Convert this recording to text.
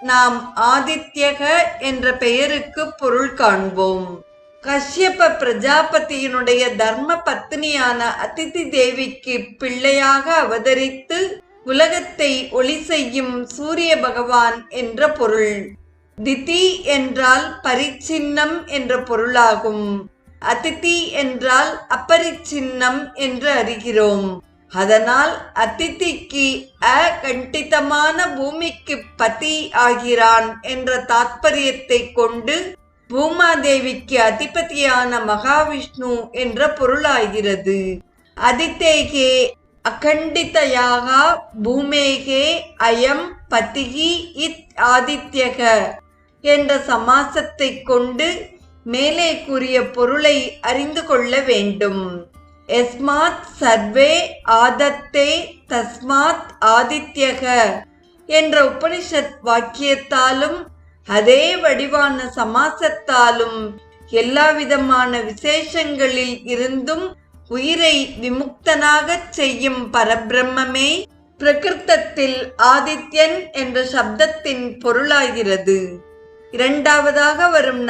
நாம் ஆதித்யக என்ற பெயருக்கு பொருள் காண்போம். கஷ்யப பிரஜாபதியினுடைய தர்ம பத்னியான அதிதி தேவிக்கு பிள்ளையாக அவதரித்து உலகத்தை ஒளி செய்யும் சூரிய பகவான் என்ற பொருள். திதி என்றால் பரிச்சின்னம் என்ற பொருளாகும். அதிதி என்றால் அப்பரிச்சின்னம் என்று அறிகிறோம். அதனால் அதித்திக்கு அகண்டிதமான பூமிக்கு பதி ஆகிறான் என்ற தாத்பரியத்தை கொண்டு பூமாதேவிக்கு அதிபதியான மகாவிஷ்ணு என்ற பொருளாகிறது. அதித்தேகே அகண்டிதையாக பூமேகே அயம் பதிகி இத் ஆதித்யக என்ற சமாசத்தை கொண்டு மேலே கூறிய பொருளை அறிந்து கொள்ள வேண்டும். எஸ்மாத் சர்வே ஆதத்தே தஸ்மாத் ஆதித்யக என்ற உபனிஷத் வாக்கியத்தாலும் அதே வடிவான சமாசத்தாலும் எல்லா விதமான விசேஷங்களில் இருந்தும் உயிரை விமுக்தனாகச் செய்யும் பரபிரம்மே பிரகிருத்தத்தில் ஆதித்யன் என்ற சப்தத்தின் பொருளாகிறது. இரண்டாவதாக வரும்